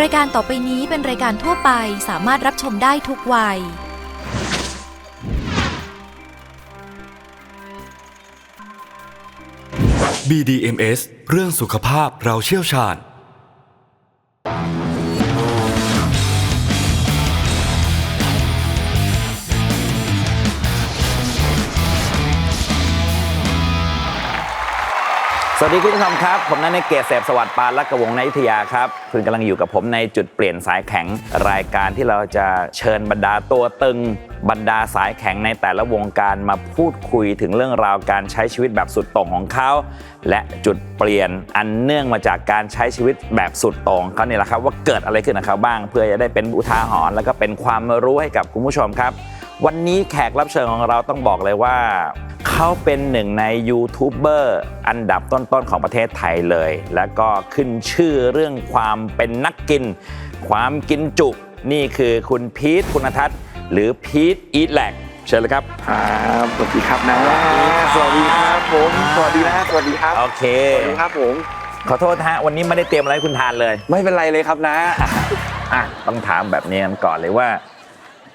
รายการต่อไปนี้เป็นรายการทั่วไปสามารถรับชมได้ทุกวัย BDMS เรื่องสุขภาพเราเชี่ยวชาญ สวัสดีคุณผู้ชมครับ ผมนันในเกษเสพสวัสดิ์ปานและกระวงในอยุธยาครับ คุณกำลังอยู่กับผมในจุดเปลี่ยนสายแข็งรายการที่เราจะเชิญบรรดาตัวตึง บรรดาสายแข็งในแต่ละวงการมาพูดคุยถึงเรื่องราวการใช้ชีวิตแบบสุดโต่งของเขา และจุดเปลี่ยนอันเนื่องมาจากการใช้ชีวิตแบบสุดโต่งของเขาเนี่ยแหละครับว่าเกิดอะไรขึ้นกับเขาบ้าง เพื่อจะได้เป็นอุทาหรณ์แล้วก็เป็นความรู้ให้กับคุณผู้ชมครับ วันนี้แขกรับเชิญของเราต้องบอกเลยว่า เขาเป็นหนึ่งในยูทูบเบอร์อันดับต้นๆของประเทศไทยเลย แล้วก็ขึ้นชื่อเรื่องความเป็นนักกิน ความกินจุ นี่คือคุณพีทคุณทัศน์หรือพีทอีทแลกเชิญเลยครับ ครับสวัสดีครับนะสวัสดีครับผมสวัสดีนะสวัสดีครับโอเคสวัสดีครับผมขอโทษนะฮะวันนี้ไม่ได้เตรียมอะไรให้คุณทานเลย ไม่เป็นไรเลยครับนะอะต้องถามแบบนี้กันก่อนเลยว่า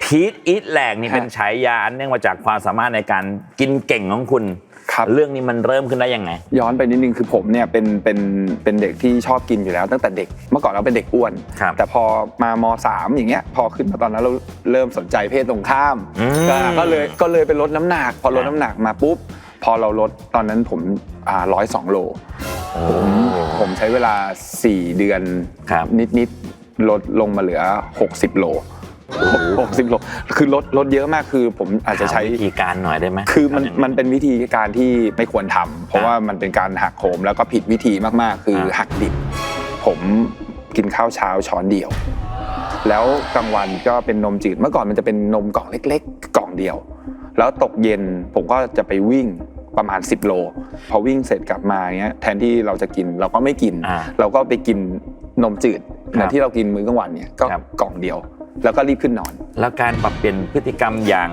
พีทอีทแลกนี่ฮะเป็นฉายาอันเนื่องมาจากความสามารถในการกินเก่งของคุณครับเรื่องนี้มันเริ่มขึ้นได้ยังไง ย้อนไปนิดนึงคือผมเนี่ยเป็นเป็นเป็นเด็กที่ชอบกินอยู่แล้วตั้งแต่เด็กเมื่อก่อนเราเป็นเด็กอ้วนครับแต่พอมามสามอย่างเงี้ยพอขึ้นมาตอนนั้นเราเริ่มสนใจเพศตรงข้ามอืมก็ก็เลยก็เลยไปลดน้ำหนัก พอลดครับน้ำหนักมาปุ๊บ พอเราลดตอนนั้นผมอ่าร้อยสองโลผมผมใช้เวลา 4 เดือนครับนิดๆลดลงมาเหลือ 60 โล 60โลคือลดลดเยอะมากคือผมอาจจะใช้ถามวิธีการหน่อยได้ไหมคือมันทำยังไงมันเป็นวิธีการที่ไม่ควรทำเพราะครับว่ามันเป็นการหักโหมแล้วก็ผิดวิธีมากๆ คือครับหักดิบ ผมกินข้าวเช้าช้อนเดียว แล้วกลางวันก็เป็นนมจืดเมื่อก่อนมันจะเป็นนมกล่องเล็ก ๆ กล่องเดียว แล้วตกเย็นผมก็จะไปวิ่งประมาณ 10 โล พอวิ่งเสร็จกลับมาเงี้ยแทนที่เราจะกินเราก็ไม่กินอ่าเราก็ไปกินนมจืดเหมือนครับที่เรากินมื้อกลางวันเนี่ยก็ครับกล่องเดียว แล้วก็รีบขึ้นนอน แล้วการปรับเปลี่ยนพฤติกรรมอย่าง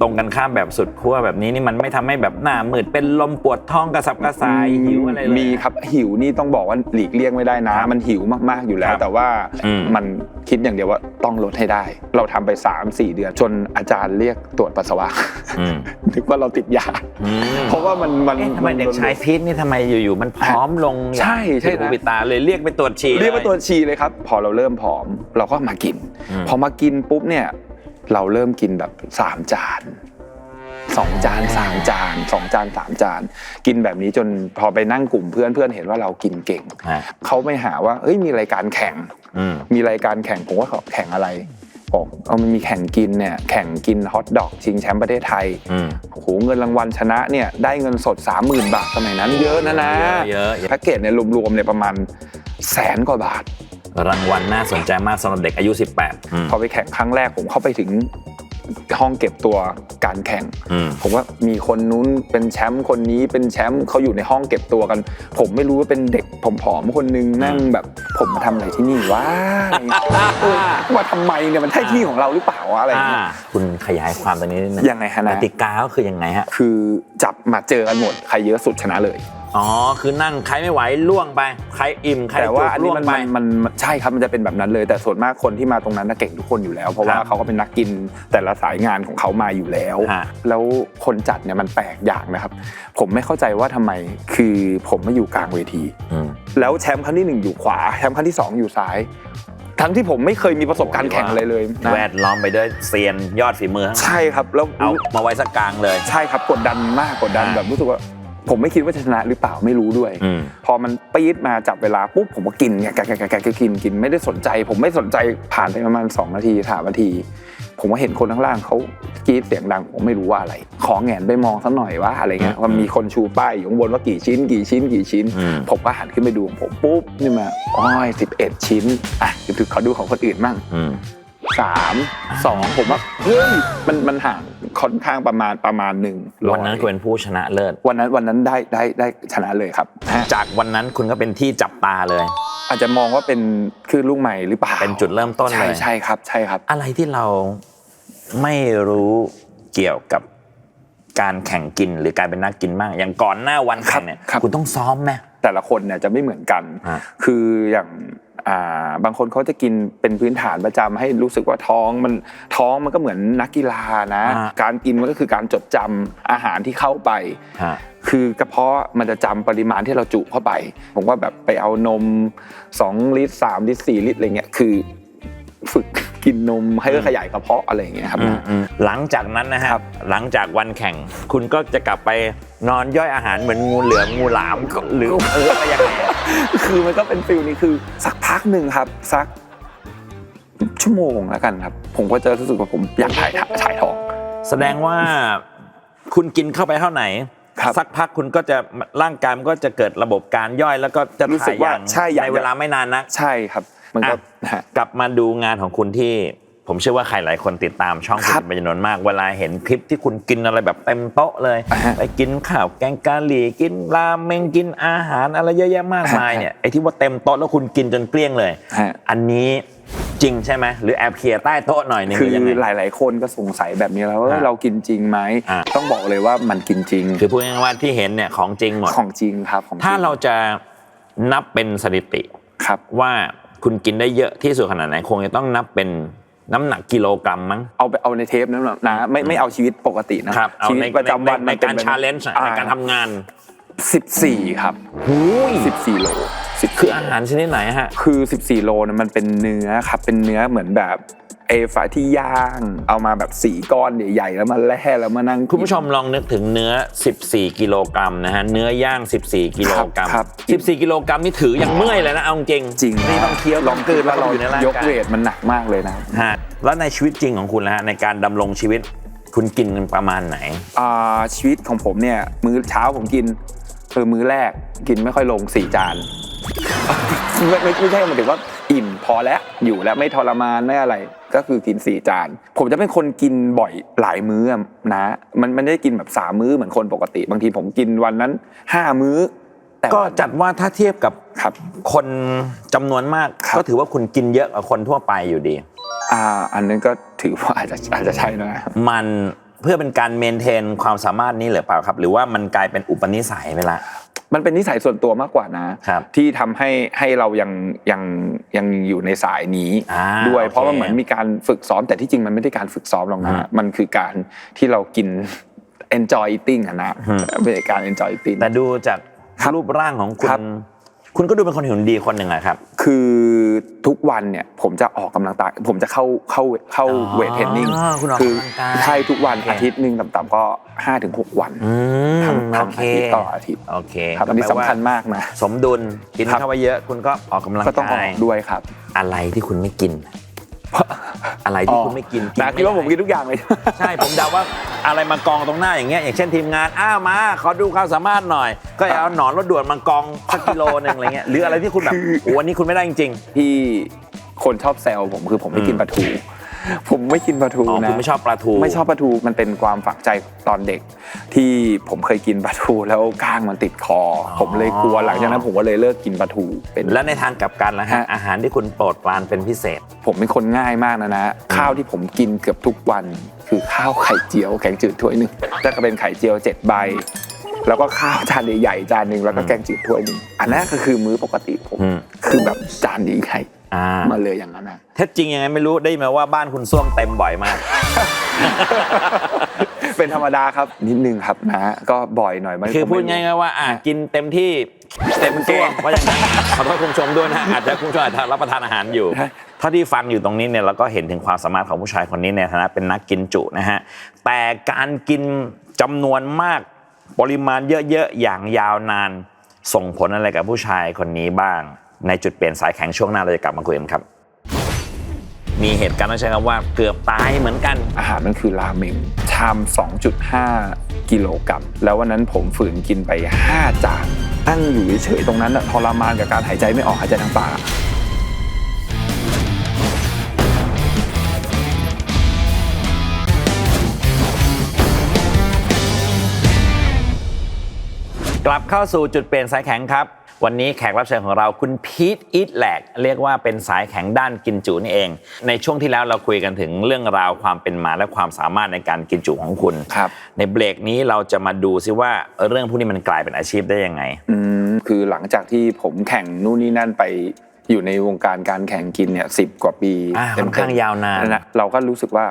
ตรงกันข้ามแบบสุดขั้วแบบนี้นี่มันไม่ทำให้แบบหน้ามืดเป็นลมปวดท้องกระสับกระส่ายหิวอะไรเลย มีครับหิวนี่ต้องบอกว่าหลีกเลี่ยงไม่ได้นะครับมันหิวมากๆอยู่แล้คว รับแต่ว่าอืม มันคิดอย่างเดียวว่าต้องลดให้ได้ เราทำไป 3-4 เดือน จนอาจารย์เรียกตรวจปัสสาวะ อืมนึกว่าเราติดยา อืมเพราะว่ามันมันเอ๊ะทำไมเด็กชายพีทนี่ทำไมอยู่ๆมันผอมลงอย่างใช่ใช่ผิดหูนะผิดตาเลยเรียกไปตรวจฉี่เรียกว่าลตัวจฉี่เลยครับ พอเราเริ่มผอมเราก็มากินอืมพอมากินปุ๊บเนี่ยเราเริ่มกินแบบสามจานสองจานสามจานสองจานสามจาน กินแบบนี้จนพอไปนั่งกลุ่มเพื่อนเพื่อนเห็นว่าเรากินเก่งฮะเขาไม่หาว่าเอ้ยมีรายการแข่งอืมมีรายการแข่งผมว่าเขาแข่งอะไรบอกเอามันมีแข่งกินเนี่ยแข่งกินฮอทดอกชิงแชมป์ประเทศไทยอืมโอ้โหเงินรางวัลชนะเนี่ยได้เงินสด 30,000 บาทสมัยนั้นเยอะนะนะเยอะเยอะแพ็กเกจเนี่ยรวมๆเนี่ยประมาณแสนกว่าบาท รางวัลน่าสนใจมากสำหรับเด็กอายุ 18อืม พอไปแข่งครั้งแรกผมเข้าไปถึงห้องเก็บตัวการแข่ง อืม ผมว่ามีคนนู้นเป็นแชมป์คนนี้เป็นแชมป์เขาอยู่ในห้องเก็บตัวกัน ผมไม่รู้ว่าเป็นเด็กผอมๆคนนึงนั่งแบบ ผมมาทำอะไรที่นี่วะเออว่าทำไมเนี่ยมันใช่ที่ของเราหรือเปล่าวะอะไรอย่างเงี้ย อ่าคุณขยายความตรงนี้นิดนึงยังไงฮะนะ กติกาก็คือยังไงฮะ คือจับมาเจอกันหมดใครเยอะสุดชนะเลย อ๋อ คือนั่งใครไม่ไหวล่วงไป ใครอิ่มใครแต่ว่าอันจุกนี้ล่วงมันไป มันมันมันใช่ครับมันจะเป็นแบบนั้นเลย แต่ส่วนมากคนที่มาตรงนั้นน่ะเก่งทุกคนอยู่แล้ว เพราะว่าครับเขาก็เป็นนักกินแต่ละสายงานของเขามาอยู่แล้ว ฮะ แล้วคนจัดเนี่ยมันแปลกอย่างนะครับ ผมไม่เข้าใจว่าทำไมคือผมมาอยู่กลางเวที อืม แล้วแชมป์ครั้งที่หนึ่งอยู่ขวาแชมป์ครั้งที่สองอยู่ซ้าย ทั้งที่ผมไม่เคยมีประสบการณ์แข่งอะไรเลยนะแวดล้อมไปด้วยเซียนยอดฝีมือทั้งนั้นใช่ครับแล้ว เอามาไว้สักกลางเลย ใช่ครับกดดันมากกดดันอ่า แบบรู้สึกว่า ผมไม่คิดว่าจะชนะหรือเปล่าไม่รู้ด้วยอืมพอมันปี๊ดมาจับเวลาปุ๊บผมก็กินไงแกะแกะแกะแกะกินกินไม่ได้สนใจ ผมไม่สนใจผ่านไปประมาณ2นาทีสามนาที ผมก็เห็นคนข้างล่างเขากรีดเสียงดังผมไม่รู้ว่าอะไร ขอแหงนไปมองสักหน่อยว่าอะไรเงี้ยอืมว่ามีคนชูป้ายอยู่ข้างบนว่ากี่ชิ้น กี่ชิ้น กี่ชิ้นอืมผมก็หันขึ้นไปดูของผมปุ๊บนี่มาอ้อยสิบเอ็ดชิ้นอะเดี๋ยวขอดูของคนอื่นมั่งอืม สามสองผมว่าเฮ้ยมันมันห่างค่อนข้างประมาณประมาณหนึ่งร้อยวันนั้นคุณเป็นผู้ชนะเลิศวันนั้นวันนั้นได้ได้ได้ชนะเลยครับฮะจากวันนั้นคุณก็เป็นที่จับตาเลย อาจจะมองว่าเป็นคลื่นลูกใหม่หรือเปล่าเป็นจุดเริ่มต้นใช่เลยใช่ครับใช่ครับ อะไรที่เราไม่รู้เกี่ยวกับการแข่งกินหรือการเป็นนักกินบ้างอย่างก่อนหน้าวันแข่งเนี่ยครับ คุณต้องซ้อมไหม แต่ละคนเนี่ยจะไม่เหมือนกันฮะคืออย่างอ่า บางคนเขาจะกินเป็นพื้นฐานประจำให้รู้สึกว่าท้องมันท้องมันก็เหมือนนักกีฬานะอ่าการกินมันก็คือการจดจำอาหารที่เข้าไปฮะคือกระเพาะมันจะจำปริมาณที่เราจุเข้าไป ผมว่าแบบไปเอานม 2 ลิตร 3 ลิตร 4 ลิตรอะไรเงี้ยคือ ฝึกกินนมให้ขยายกระเพาะอะไรอย่างเงี้ยครับอืมอืมหลังจากนั้นนะฮะครับ หลังจากวันแข่ง คุณก็จะกลับไปนอนย่อยอาหารเหมือนงูเหลือมงูหลามหรือเอออะไรอย่างเงี้ยคือมันก็เป็นฟิลนี้คือสักพักหนึ่งครับสักชั่วโมงแล้วกันครับ ผมก็จะรู้สึกว่าผมอยากถ่ายถ่ายท้อง แสดงว่าคุณกินเข้าไปเท่าไหนครับสักพักคุณก็จะร่างกายมันก็จะเกิดระบบการย่อยแล้วก็จะรู้สึถ่ายกอว่าย่างใช่อยากในเวลาไม่นานนักใช่ครับ มันก็ อะนะฮะกลับมาดูงานของคุณที่ ผมเชื่อว่าใครหลายคนติดตามช่องคุณครับเป็นจำนวนมาก เวลาเห็นคลิปที่คุณกินอะไรแบบเต็มโต๊ะเลยอ่าฮะไปกินข้าวแกงกะหรี่กินราเมงกินอาหารอะไรเยอะแยะมากมายฮะเนี่ยไอ้ที่ว่าเต็มโต๊ะแล้วคุณกินจนเกลี้ยงเลย ฮะ อันนี้จริงใช่ไหมหรือแอบเคลียร์ใต้โต๊ะหน่อยนึงหคือรือยังไง หลาย ๆ คนก็สงสัยแบบนี้แล้วว่าอะเรากินจริงไหมอะต้องบอกเลยว่ามันกินจริงคือพูดง่ายๆว่าที่เห็นเนี่ยของจริงหมด ของจริงครับของจงถ้าเราจะนับเป็นสถิติ ครับ ว่า คุณกินได้เยอะที่สุดขนาดไหนคงจะต้องนับเป็นน้ำหนักกิโลกรัมมั้ง เอาไปเอาในเทปนั้นนะไม่ไม่เอาชีวิตปกตินะครับเอาชีวิในตประจำวันในมันเป็การแบบชาเลนจ์ในการทำงานสิบสี่ครับหูยสิบสี่โลสิบคืออาหารชนิดไหนฮะ คือ 14 โลนะมันเป็นเนื้อครับ เป็นเนื้อเหมือนแบบ เอฝาที่ย่าง เอามาแบบสีก้อนใหญ่ๆแล้วมาแล่แล้วมานั่งกิน คุณผู้ชมลองนึกถึงเนื้อ 14 กิโลกรัมนะฮะ เนื้อย่าง 14 กิโลกรัมครับ 14 กิโลกรัมนี่ถือยังเมื่อยเลยนะ เอาจริงจริงนี่ต้องเคี้ยวลองกลืนแล้วเราอยู่ในร่างยกกายเวทมันหนักมากเลยนะครับ ฮะแล้วในชีวิตจริงของคุณนะฮะในการดำรงชีวิตคุณกินประมาณไหน อ่าชีวิตของผมเนี่ย มื้อเช้าผมกินคือมื้อแรกกินไม่ค่อยลงสี่จาน ไม่ไม่ไม่ใช่หมายถึงว่าอิ่มพอแล้วอยู่แล้วไม่ทรมานไม่อะไร ก็คือกินสี่จาน ผมจะเป็นคนกินบ่อยหลายมื้ออะนะ มันมันไม่ได้กินแบบสามมื้อเหมือนคนปกติ บางทีผมกินวันนั้นห้ามื้อ แต่ก็วันจัดว่าถ้าเทียบกับครับ คนจำนวนมาก ครับ ก็ถือว่าคุณกินเยอะกว่าคนทั่วไปอยู่ดี อ่า อันนั้นก็ถือว่าอาจจะอาจจะใช่นะมันเพื่อเป็นการเมนเทนความสามารถนี้หรือเปล่าครับ หรือว่ามันกลายเป็นอุปนิสัยไปละ มันเป็นนิสัยส่วนตัวมากกว่านะครับที่ทำให้ให้เรายังยังยังอยู่ในสายนี้อ่าด้วยโอเคเพราะว่าเหมือนมีการฝึกซ้อมแต่ที่จริงมันไม่ได้การฝึกซ้อมหรอกอืนะมมันคือการที่เรากิน enjoy eating อะนะอืมเป็นการ enjoy eating แต่ดูจากครับรูปร่างของคุครัณบ คุณก็ดูเป็นคนหุ่นดีคนหนึ่งอะครับ คือทุกวันเนี่ยผมจะออกกำลังกายผมจะเข้าเข้าเข้าอ๋อเวทเทรนนิ่งคุณออกคืกำลังกายใช่ทุกวันโอเคอาทิตย์หนึ่งต่ำๆก็5-6ถึงวันอืมทั้งโอทั้งเคอาทิตย์ต่ออาทิตย์โอเคครับอันนี้ก็แปลสำว่าคัญมากนะสมดุลกินครับเข้าไปเยอะคุณก็ออกกำลังก็ต้องออกกายด้วยครับ อะไรที่คุณไม่กิน อะไรที่คุณไม่กินนะคิดว่าผมกินทุกอย่างเลย ใช่ผมเดาว่าอะไรมากองตรงหน้าอย่างเงี้ยอย่างเช่นทีมงานอ้าวมาขอดูความสามารถหน่อย ก็เอาหนอนรถด่วนมากองสักกิโลหนึงอะไรเงี้ยหรืออะไรที่คุณแบบโอ้วันนี้คุณไม่ได้จริงที่คนชอบแซวผมคือผมไม่กินปลาทู ผมไม่กินปลาทูๆอ๋อนะคุณไม่ชอบปลาทูไม่ชอบปลาทูมันเป็นความฝังใจตอนเด็ก ที่ผมเคยกินปลาทูแล้วก้างมันติดคออผมเลยกลัวหลังจากนั้นผมก็เลยเลิกกินปลาทูเป็น และในทางกลับกันนะฮะฮะ อาหารที่คุณโปรดปรานเป็นพิเศษ ผมเป็นคนง่ายมากนะนะ ข้าวที่ผมกินเกือบทุกวัน คือข้าวไข่เจียวแกงจืดถ้วยหนึ่งแล้วก็เป็นไข่เจียวเจ็ดใบ แล้วก็ข้าวจานใหญ่ๆจานหนึ่งแล้วก็แกงจืดถ้วยหนึ่งอันนั้นก็คือมื้อปกติผม อืม คือแบบจานนี้ไข่ อ่ามาเลยอย่างนั้นนะเท็จจริงยังไงไม่รู้ได้ยินมาว่าบ้านคุณส้วมเต็มบ่อยมาก เป็นธรรมดาครับนิดนึงครับนะก็บ่อยหน่อยมันคือพูดง่ายๆว่าอะกินเต็มที่เต็มตัวว่าอย่างนั้นขอโทษคุณผู้ชมด้วยนะอาจจะคุณผู้ชมอาจจะรับประทานอาหารอยู่ ถ้าที่ฟังอยู่ตรงนี้เนี่ยเราก็เห็นถึงความสามารถของผู้ชายคนนี้ในฐานะเป็นนักกินจุนะฮะแต่การกินจำนวนมากปริมาณเยอะๆอย่างยาวนาน ส่งผลอะไรกับผู้ชายคนนี้บ้าง ในจุดเปลี่ยนสายแข็งช่วงหน้าเราจะกลับมาคุยกันครับ มีเหตุการณ์ต้องใช้คำว่าเกือบตายเหมือนกัน อาหารมันคือราเมงชาม 2.5 กิโลกรัม แล้ววันนั้นผมฝืนกินไป 5 จานนั่งอยู่เฉยๆตรงนั้นน่ะทรมานกับการหายใจไม่ออกหายใจทางปากกลับเข้าสู่จุดเปลี่ยนสายแข็งครับ วันนี้แขกรับเชิญของเราคุณพีทอิทแลกเรียกว่าเป็นสายแข็งด้านกินจุนี่เอง ในช่วงที่แล้วเราคุยกันถึงเรื่องราวความเป็นมาและความสามารถในการกินจุของคุณครับในเบรกนี้เราจะมาดูซิว่าเรื่องพวกนี้มันกลายเป็นอาชีพได้ยังไงอืมคือหลังจากที่ผมแข่งนู่นนี่นั่นไปอยู่ในวงการการแข่งกินเนี่ยสิบกว่าปีอ่าค่อนข้างยาวนานะเราก็รู้สึกว่า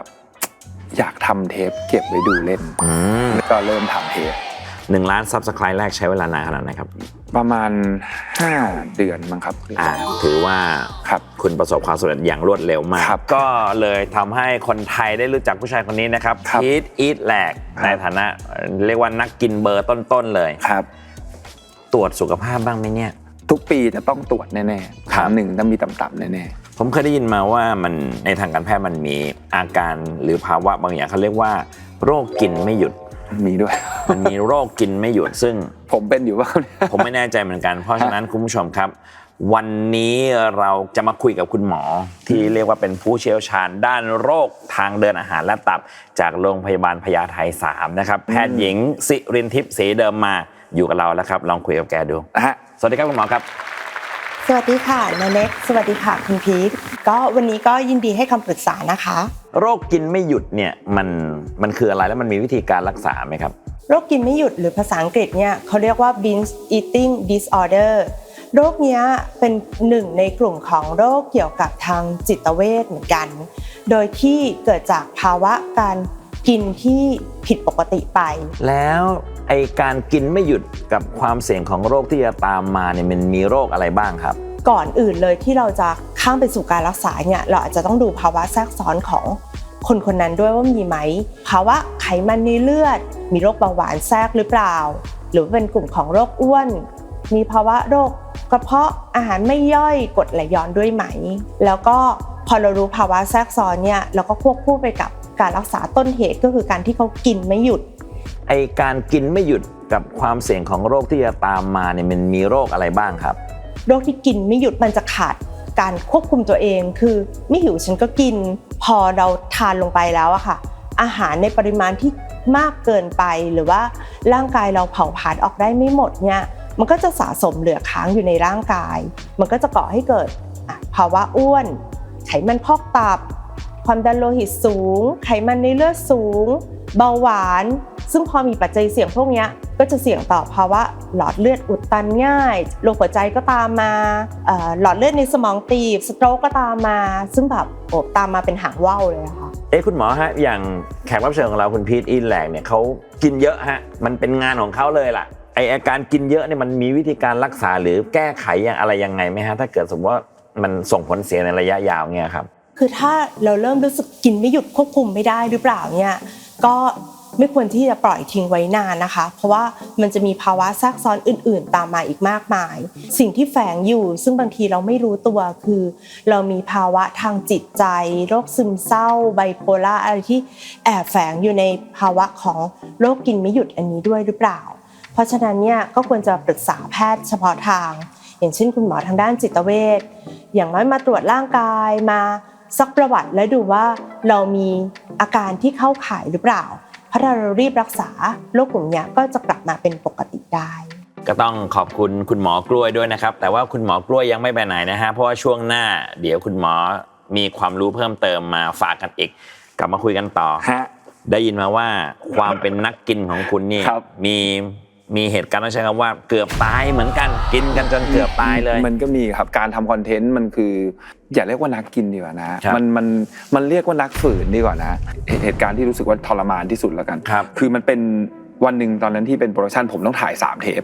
อยากทำเทปเก็บไว้ดูเล่นอืมแล้วก็เริ่มทำเทป หนึ่งล้านซับสไครต์แรกใช้เวลานานขนาดไหนครับ ประมาณ 5 เดือนมั้งครับ อ่าถือว่าครับคุณประสบความสำเร็จอย่างรวดเร็วมาก ครับก็เลยทำให้คนไทยได้รู้จักผู้ชายคนนี้นะครับครับพีทอีทแหลกครับ ในฐานะเรียกว่านักกินเบอร์ต้นๆเลย ครับ ตรวจสุขภาพบ้างไหมเนี่ย ทุกปีจะต้องตรวจแน่ๆครัคบรั้งหนึ่งต้องมีต่ำๆแน่ผมเคยได้ยินมาว่ามันในทางการแพทย์มันมีอาการหรือภาวะบางอย่างเขาเรียกว่า โรคกินไม่หยุดๆ มีด้วย มันมีโรคกินไม่หยุดซึ่ง ผมเป็นอยู่ว่าผมไม่แน่ใจเหมือนกัน เพราะฉะนั้นคุณผู้ชมครับ วันนี้เราจะมาคุยกับคุณหมอ ที่เรียกว่าเป็นผู้เชี่ยวชาญ ด้านโรคทางเดินอาหารและตับ จากโรงพยาบาลพญาไท3นะครับแพทย์หญิงสิรินทิพย์ศรีเดิมมาอยู่กับเราแล้วครับ ลองคุยกับแกดูนะฮะสวัสดีครับคุณหมอครับ สวัสดีค่ะนาเล็ก สวัสดีค่ะคุณพีทก็วันนี้ก็ยินดีให้คำปรึกษานะคะ โรคกินไม่หยุดเนี่ยมันมันคืออะไรแล้วมันมีวิธีการรักษาไหมครับ โรคกินไม่หยุดหรือภาษาอังกฤษเนี่ยเขาเรียกว่า binge eating disorder โรคเนี้ยเป็นหนึ่งในกลุ่มของโรคเกี่ยวกับทางจิตเวชเหมือนกัน โดยที่เกิดจากภาวะการ กินที่ผิดปกติไป แล้วไอการกินไม่หยุดกับความเสี่ยงของโรคที่จะตามมาเนี่ยมันมีโรคอะไรบ้างครับ ก่อนอื่นเลยที่เราจะข้ามไปสู่การรักษาเนี่ยเราอาจจะต้องดูภาวะแทรกซ้อนของคนคนนั้นด้วยว่ามีไหมภาวะไขมันในเลือด มีโรคเบาหวานแทรกหรือเปล่า หรือเป็นกลุ่มของโรคอ้วน มีภาวะโรคกระเพาะอาหารไม่ย่อยกรดไหลย้อนด้วยไหม แล้วก็พอเรารู้ภาวะแทรกซ้อนเนี่ยเราก็ควบคู่ไปกับ การรักษาต้นเหตุก็คือการที่เขากินไม่หยุด ไอการกินไม่หยุดกับความเสี่ยงของโรคที่จะตามมาเนี่ยมันมีโรคอะไรบ้างครับ โรคที่กินไม่หยุดมันจะขาดการควบคุมตัวเอง คือไม่หิวฉันก็กิน พอเราทานลงไปแล้วอะค่ะ อาหารในปริมาณที่มากเกินไปหรือว่าร่างกายเราเผาผลาญออกได้ไม่หมดเนี่ยมันก็จะสะสมเหลือค้างอยู่ในร่างกาย มันก็จะก่อให้เกิดอะภาวะอ้วน ไขมันพอกตับ ความดันโลหิตสูง ไขมันในเลือดสูง เบาหวาน ซึ่งพอมีปัจจัยเสี่ยงพวกนี้ก็จะเสี่ยงต่อภาวะหลอดเลือดอุดตันง่ายโรคหัวใจก็ตามมาหลอดเลือดในสมองตีบสโตรกก็ตามมา ซึ่งแบบโอบตามมาเป็นหางว่าวเลยะค่ะเอ้คุณหมอฮะอย่างแขกรับเชิญของเราคุณพีทอินแหลกเนี่ยเขากินเยอะฮะมันเป็นงานของเขาเลยล่ะไออาการกินเยอะเนี่ยมันมีวิธีการรักษาหรือแก้ไขอย่างอะไรยังไงไหมฮะถ้าเกิดสมมติว่ามันส่งผลเสียในระยะยาวเนี่ยครับ คือถ้าเราเริ่มรู้สึกกินไม่หยุดควบคุมไม่ได้หรือเปล่าเนี่ยก็ไม่ควรที่จะปล่อยทิ้งไว้นานนะคะ เพราะว่ามันจะมีภาวะแทรกซ้อนอื่น ๆ ตามมาอีกมากมาย สิ่งที่แฝงอยู่ ซึ่งบางทีเราไม่รู้ตัวคือ เรามีภาวะทางจิตใจโรคซึมเศร้าไบโพล่าอะไรที่แอบแฝงอยู่ในภาวะของโรคกินไม่หยุดอันนี้ด้วยหรือเปล่า เพราะฉะนั้นเนี่ยก็ควรจะปรึกษาแพทย์เฉพาะทาง อย่างเช่นคุณหมอทางด้านจิตเวชอย่างน้อยมาตรวจร่างกายมา ซักประวัติและดูว่าเรามีอาการที่เข้าข่ายหรือเปล่า เพราะถ้าเรารีบรักษาโรคกลุ่มเนี้ยก็จะกลับมาเป็นปกติได้ก็ต้องขอบคุณคุณหมอกล้วยด้วยนะครับ แต่ว่าคุณหมอกล้วยยังไม่ไปไหนนะฮะเพราะว่าช่วงหน้า เดี๋ยวคุณหมอมีความรู้เพิ่มเติมมาฝากกันอีก กลับมาคุยกันต่อฮะได้ยินมาว่าความเป็นนักกินของคุณนี่ครับมี มีเหตุการณ์ต้องใช้คำว่าเกือบตายเหมือนกันกินกันจนเกือบตายเลย มันก็มีครับการทำคอนเทนต์มันคือ อย่าเรียกว่านักกินดีกว่านะครับมันมันมันเรียกว่านักฝืนดีกว่านะเหตุเหตุการณ์ที่รู้สึกว่าทรมานที่สุดแล้วกันครับ คือมันเป็นวันหนึ่งตอนนั้นที่เป็นโปรดักชันผมต้องถ่าย3เทป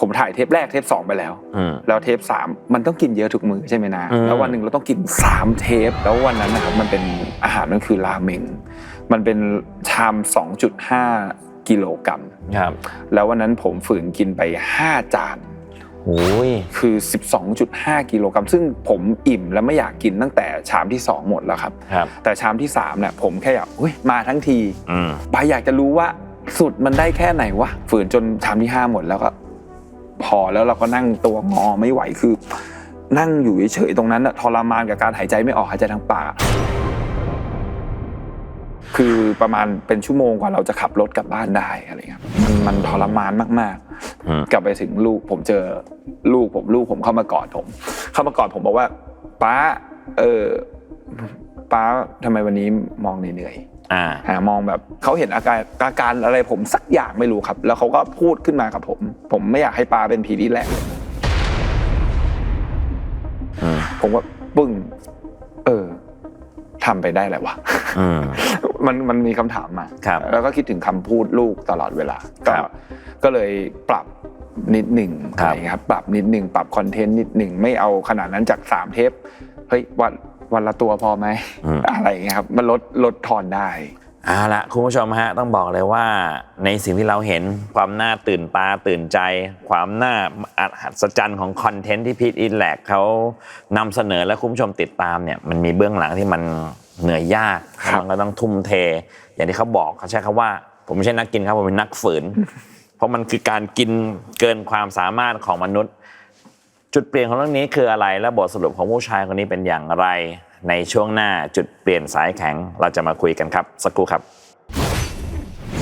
ผมถ่ายเทปแรกเทป2ไปแล้ว อืม แล้วเทป 3 มันต้องกินเยอะทุกมื้อใช่ไหมนะ อืม แล้ววันหนึ่งเราต้องกิน 3 เทป แล้ววันนั้นนะครับมันเป็นอาหารมันคือราเมง มันเป็นชาม 2.5 กิโลกรัมครับแล้ววันนั้นผมฝืนกินไป 5 จานโอ้ยคือ 12.5 กิโลกรัมซึ่งผมอิ่มและไม่อยากกินตั้งแต่ชามที่ 2 หมดแล้วครับครับ แต่ชามที่3เนี่ยผมแค่อยากอุ๊ยมาทั้งทีอืมบายอยากจะรู้ว่าสุดมันได้แค่ไหนวะฝืนจนชามที่ 5 หมดแล้วก็ พอแล้วเราก็นั่งตัวงอไม่ไหวคือ นั่งอยู่เฉยๆตรงนั้นอะทรมานกับการหายใจไม่ออกหายใจทางปาก คือประมาณเป็นชั่วโมงกว่าเราจะขับรถกลับบ้านได้อะไรเงี้ยมันมันทรมานมากอืมๆกลับไปถึงลูกผมเจอลูกผมลูกผมเข้ามากอดผม เข้ามากอดผมบอกว่าป้า เออป้าทำไมวันนี้มองเหนื่อยๆอ่าหามองแบบเขาเห็นอาการอาการอะไรผมสักอย่างไม่รู้ครับ แล้วเขาก็พูดขึ้นมากับผม ผมไม่อยากให้ปลาเป็นผีที่แรกอืมผมก็ปึ้ง เออ ทำไปได้แหละวะอืมมันมันมีคำถามมาครับแล้วก็คิดถึงคำพูดลูกตลอดเวลาก็ครับก็เลยปรับนิดหนึ่งครัอะบไรเงี้ยครับ ปรับนิดหนึ่งปรับคอนเทนต์นิดหนึ่งไม่เอาขนาดนั้นจากสามเทปเฮ้ยวันวันละตัวพอไหมอืมอะไรเงี้ยครับมันลดลดทอนได้ เอาละคุณผู้ชมฮะต้องบอกเลยว่าในสิ่งที่เราเห็นความน่าตื่นตาตื่นใจ ความน่าอัศจรรย์ของคอนเทนต์ที่พีทอินแลกเขานำเสนอและคุณผู้ชมติดตามเนี่ยมันมีเบื้องหลังที่มันเหนื่อยยากครับมันก็ต้องทุ่มเท อย่างที่เขาบอกเขาใช้คำว่า ผมไม่ใช่นักกินครับผมเป็นนักฝืน เพราะมันคือการกินเกินความสามารถของมนุษย์ จุดเปลี่ยนของเรื่องนี้คืออะไรและบทสรุปของผู้ชายคนนี้เป็นอย่างไร ในช่วงหน้าจุดเปลี่ยนสายแข็งเราจะมาคุยกันครับ สักครู่ครับ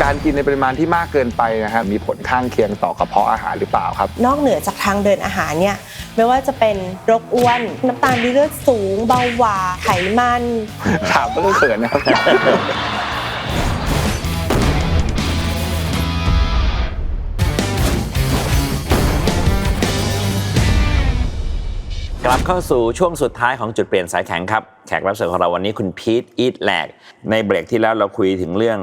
การกินในปริมาณที่มากเกินไปนะครับมีผลข้างเคียงต่อกระเพาะอาหารหรือเปล่าครับ นอกเหนือจากทางเดินอาหารเนี่ยไม่ว่าจะเป็นโรคอ้วน น้ำตาลในเลือดสูง เบาหวานไขมัน ถามก็เขินนะครับ กลับเข้าสู่ช่วงสุดท้ายของจุดเปลี่ยนสายแข็งครับ แขกรับเชิญของเราวันนี้คุณพีทอีทแลก ในเบรกที่แล้วเราคุยถึงเรื่อง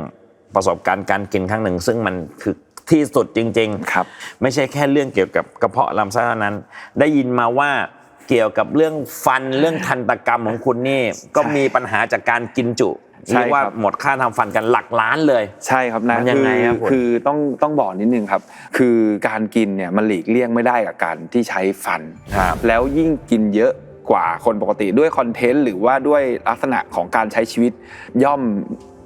ประสบการณ์การกินครั้งหนึ่ง ซึ่งมันคือที่สุดจริงๆ ครับ ไม่ใช่แค่เรื่องเกี่ยวกับกระเพาะลำไส้เท่านั้น ได้ยินมาว่า เกี่ยวกับเรื่องฟันเรื่องทันตกรรมของคุณนี่ก็มีปัญหาจากการกินจุใช่เรียกว่าครับ หมดค่าทำฟันกันหลักล้านเลย ใช่ครับนะมันยังไงครับคุณคือต้องต้องบอกนิดนึงครับ คือการกินเนี่ยมันหลีกเลี่ยงไม่ได้กับการที่ใช้ฟันครับแล้วยิ่งกินเยอะ กว่าคนปกติด้วยคอนเทนต์หรือว่าด้วยลักษณะของการใช้ชีวิตย่อม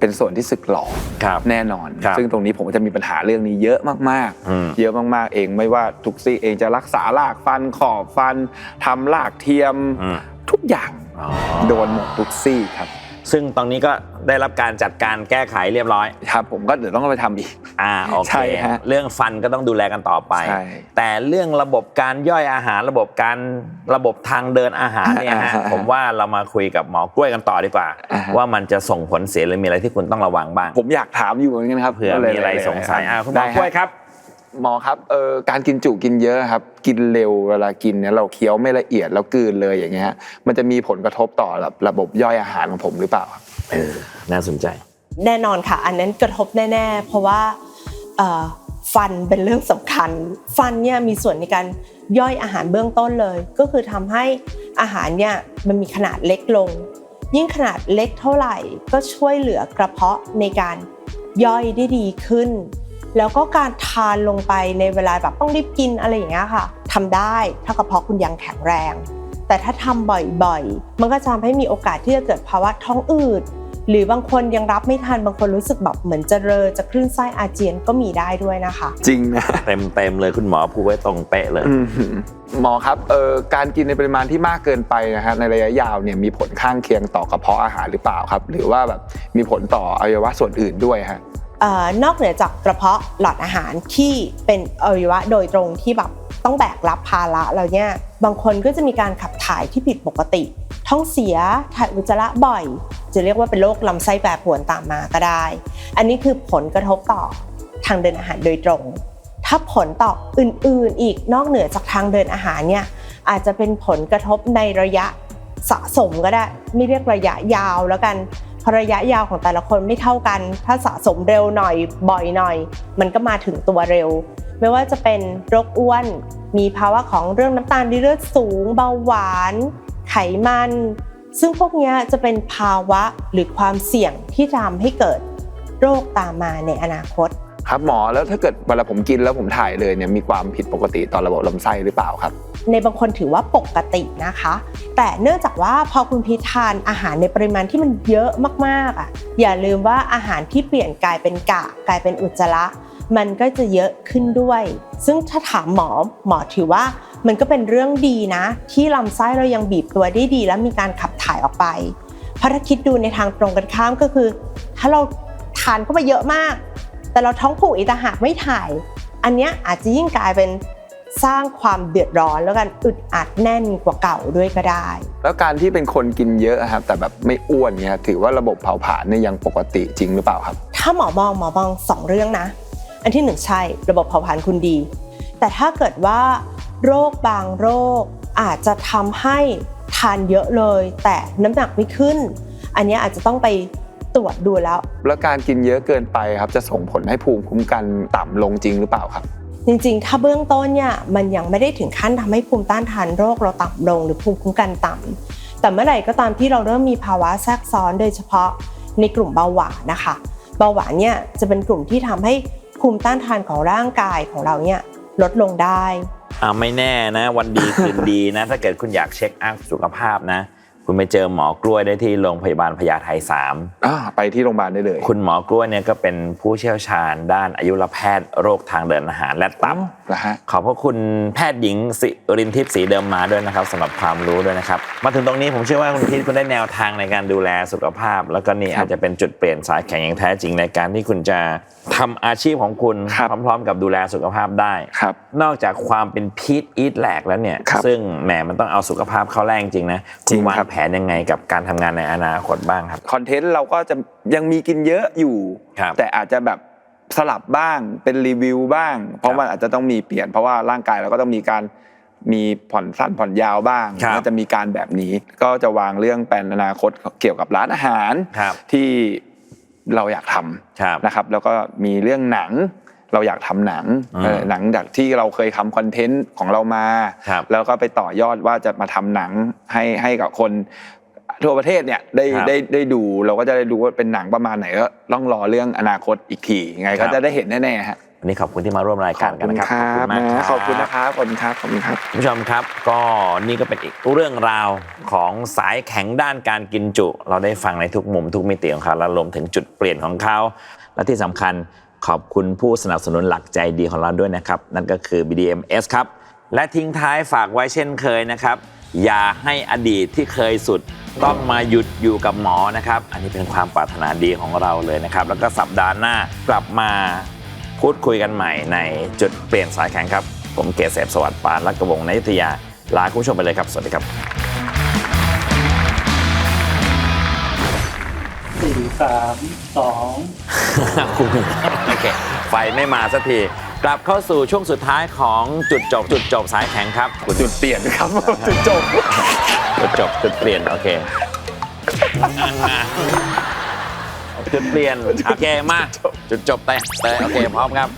เป็นส่วนที่สึกหลอครับแน่นอนครับซึ่งตรงนี้ผมก็จะมีปัญหาเรื่องนี้เยอะมากอืมๆเยอะมากๆเองไม่ว่าทุกซี่เองจะรักษารากฟันขอบฟันทำรากเทียมอืมทุกอย่างอ๋อโดนหมดทุกซี่ครับ ซึ่งตอนนี้ก็ได้รับการจัดการแก้ไขเรียบร้อยครับผมก็เดี๋ยวต้องไปทำอีก อ่าโอใช่เคฮะ เรื่องฟันก็ต้องดูแลกันต่อไป ใช่ แต่เรื่องระบบการย่อยอาหารระบบการระบบทางเดินอาหารเนี่ยฮะอ่าฮะผมว่าเรามาคุยกับหมอกล้วยกันต่อดีกว่า อ่าฮะ ว่ามันจะส่งผลเสียหรือมีอะไรที่คุณต้องระวังบ้างผมอยากถามอยู่เหมือนกันครับเผื่อก็ลมีอะไรสงสัยอ่าคุณหมอได้กล้วยครับ หมอครับเออการกินจุกินเยอะครับ กินเร็วเวลากินเนี่ยเราเคี้ยวไม่ละเอียดแล้วกลืนเลยอย่างเงี้ยฮะมันจะมีผลกระทบต่อระระบบย่อยอาหารของผมหรือเปล่าครับเออน่าสนใจ แน่นอนค่ะ อันนั้นกระทบแน่ๆ เพราะว่าเอ่อฟันเป็นเรื่องสำคัญ ฟันเนี่ยมีส่วนในการย่อยอาหารเบื้องต้นเลย ก็คือทำให้อาหารเนี่ยมันมีขนาดเล็กลง ยิ่งขนาดเล็กเท่าไหร่ก็ช่วยเหลือกระเพาะในการย่อยได้ดีขึ้น แล้วก็การทานลงไปในเวลาแบบต้องรีบกินอะไรอย่างเงี้ยค่ะทำได้ถ้ากระเพาะคุณยังแข็งแรง แต่ถ้าทำบ่อยๆ มันก็จะทำให้มีโอกาสที่จะเกิดภาวะท้องอืดหรือบางคนยังรับไม่ทันบางคนรู้สึกแบบเหมือนจะเรอจะคลื่นไส้อาเจียนก็มีได้ด้วยนะคะ จริงนะเต็มเต็มๆเลยคุณหมอพูดไว้ตรงเป๊ะเลยหมอครับเออการกินในปริมาณที่มากเกินไปนะฮะในระยะยาวเนี่ยมีผลข้างเคียงต่อกระเพาะอาหารหรือเปล่าครับ หรือว่าแบบมีผลต่ออวัยวะส่วนอื่นด้วยฮะเอ่อ นอกเหนือจากกระเพาะหลอดอาหารที่เป็นอวัยวะโดยตรงที่แบบต้องแบกรับภาระแล้วเนี่ยบางคนก็จะมีการขับถ่ายที่ผิดปกติ ท้องเสียถ่ายอุจจาระบ่อย จะเรียกว่าเป็นโรคลำไส้แปรปรวนตามมาก็ได้ อันนี้คือผลกระทบต่อทางเดินอาหารโดยตรง ถ้าผลต่ออื่นๆ อีกนอกเหนือจากทางเดินอาหารเนี่ยอาจจะเป็นผลกระทบในระยะสะสมก็ได้ ไม่เรียกระยะยาวแล้วกัน พระยะยาวของแต่ละคนไม่เท่ากัน ถ้าสะสมเร็วหน่อยบ่อยหน่อย มันก็มาถึงตัวเร็ว ไม่ว่าจะเป็นโรคอ้วน มีภาวะของเรื่องน้ำตาลในเลือดสูง เบาหวาน ไขมัน ซึ่งพวกนี้จะเป็นภาวะหรือความเสี่ยงที่ทำให้เกิดโรคตามมาในอนาคต ครับหมอแล้วถ้าเกิดเวลาผมกินแล้วผมถ่ายเลยเนี่ยมีความผิดปกติต่อระบบลำไส้หรือเปล่าครับ ในบางคนถือว่าปกตินะคะ แต่เนื่องจากว่าพอคุณพีทานอาหารในปริมาณที่มันเยอะมากๆอะอย่าลืมว่าอาหารที่เปลี่ยนกลายเป็นกากกลายเป็นอุจจาระมันก็จะเยอะขึ้นด้วย ซึ่งถ้าถามหมอหมอถือว่ามันก็เป็นเรื่องดีนะ ที่ลำไส้เรายังบีบตัวได้ดี และมีการขับถ่ายออกไป เพราะถ้าคิดดูในทางตรงกันข้ามก็คือ ถ้าเราทานเข้าไปเยอะมาก แต่เราท้องผูกอีกต่างหากไม่ถ่าย อันเนี้ยอาจจะยิ่งกลายเป็นสร้างความเดือดร้อนแล้วกันอึดอัดแน่นกว่าเก่าด้วยก็ได้ แล้วการที่เป็นคนกินเยอะอะครับ แต่แบบไม่อ้วนเนี่ยถือว่าระบบเผาผลาญเนี่ยยังปกติจริงหรือเปล่าครับ ถ้าหมอมองหมอมองสองเรื่องนะ อันที่หนึ่งใช่ระบบเผาผลาญคุณดี แต่ถ้าเกิดว่า โรคบางโรคอาจจะทำให้ทานเยอะเลย แต่น้ำหนักไม่ขึ้น อันเนี้ยอาจจะต้องไป ตรวจดูแล้ว แล้วการกินเยอะเกินไปครับ จะส่งผลให้ภูมิคุ้มกันต่ำลงจริงหรือเปล่าครับ จริงๆ ถ้าเบื้องต้นเนี่ยมันยังไม่ได้ถึงขั้นทำให้ภูมิต้านทานโรคเราต่ำลง หรือภูมิคุ้มกันต่ำแต่เมื่อไหร่ก็ตามที่เราเริ่มมีภาวะแทรกซ้อนโดยเฉพาะในกลุ่มเบาหวานนะคะเบาหวานเนี่ยจะเป็นกลุ่มที่ทำให้ภูมิต้านทานของร่างกายของเราเนี่ยลดลงได้อ่าไม่แน่นะ วันดีคืนดีนะ ถ้าเกิดคุณอยากเช็คอัพสุขภาพนะ คุณไปเจอหมอกล้วยได้ที่โรงพยาบาลพญาไท3อ่าไปที่โรงพยาบาลได้เลย คุณหมอกล้วยเนี่ยก็เป็นผู้เชี่ยวชาญด้านอายุรแพทย์โรคทางเดินอาหารและตับนะฮะขอบพระคุณแพทย์หญิงสิรินทิพย์สีเดิมมาด้วยนะครับสำหรับความรู้ด้วยนะครับ มาถึงตรงนี้ผมเชื่อว่าคุณพิษคุณได้แนวทางในการดูแลสุขภาพ แล้วก็นี่ครับอาจจะเป็นจุดเปลี่ยนสายแข็งอย่างแท้จริงในการที่คุณจะทำอาชีพของคุณครับพร้อมๆ กับดูแลสุขภาพได้ครับนอกจากความเป็นพีทอีทแหลกแล้วเนี่ยครับซึ่งแหมมันต้องเอาสุขภาพเข้าแรกจริงนะจริคุณงวางครับแผนยังไงกับการทำงานในอนาคตบ้างครับคอนเทนต์เราก็จะยังมีกินเยอะอยู่ครับแต่อาจจะแบบสลับบ้างเป็นรีวิวบ้าง เพราะมันอาจจะต้องมีเปลี่ยนเพราะว่าร่างกายเราก็ต้องมีการมีผ่อนสั้นผ่อนยาวบ้างครับก็จะมีการแบบนี้ ก็จะวางเรื่องแผนอนาคตเกี่ยวกับร้านอาหารครับที่เราอยากทำครับนะครับ แล้วก็มีเรื่องหนัง เราอยากทำหนังอืมเออหนังจากที่เราเคยทำคอนเทนต์ของเรามาครับแล้วก็ไปต่อยอดว่าจะมาทำหนังให้ให้กับคนทั่วประเทศเนี่ยได้ครับได้ได้ดูเราก็จะได้ดูว่าเป็นหนังประมาณไหนก็ต้องรอเรื่องอนาคตอีกทียังไงครัก็บจะได้เห็นแน่ๆฮะวันนี้ขอบคุณที่มาร่วมรายขกาอรบกันคุณนะครับครับมากนะขอบคุณนะครับขอบคุณครับขอบคุณครับคุณผู้ชมครับ ก็นี่ก็เป็นอีกเรื่องราวของสายแข็งด้านการกินจุ เราได้ฟังในทุกมุมทุกมิติของเขาและรวมถึงจุดเปลี่ยนของเขา และที่สำคัญ ขอบคุณผู้สนับสนุนหลักใจดีของเราด้วยนะครับ นั่นก็คือ BDMS ครับ และทิ้งท้ายฝากไว้เช่นเคยนะครับ อย่าให้อดีตที่เคยสุดต้องมาหยุดอยู่กับหมอนะครับ อันนี้เป็นความปรารถนาดีของเราเลยนะครับ แล้วก็สัปดาห์หน้ากลับมาพูดคุยกันใหม่ในจุดเปลี่ยนสายแข็งครับ ผมเกษเสพสวัสดิ์ปานและกระวงในยุทยาลาคุณผู้ชมไปเลยครับ สวัสดีครับ สี่สามสองคุณโอเค ไฟไม่มาสักที กลับเข้าสู่ช่วงสุดท้ายของจุดจบ จุดจบสายแข็งครับ จุดเปลี่ยนครับ จุดจบ จุดจบ จุดเปลี่ยน โอเค จุดเปลี่ยน โอเค มา จุดจบเตะเตะโอเค พร้อมครับ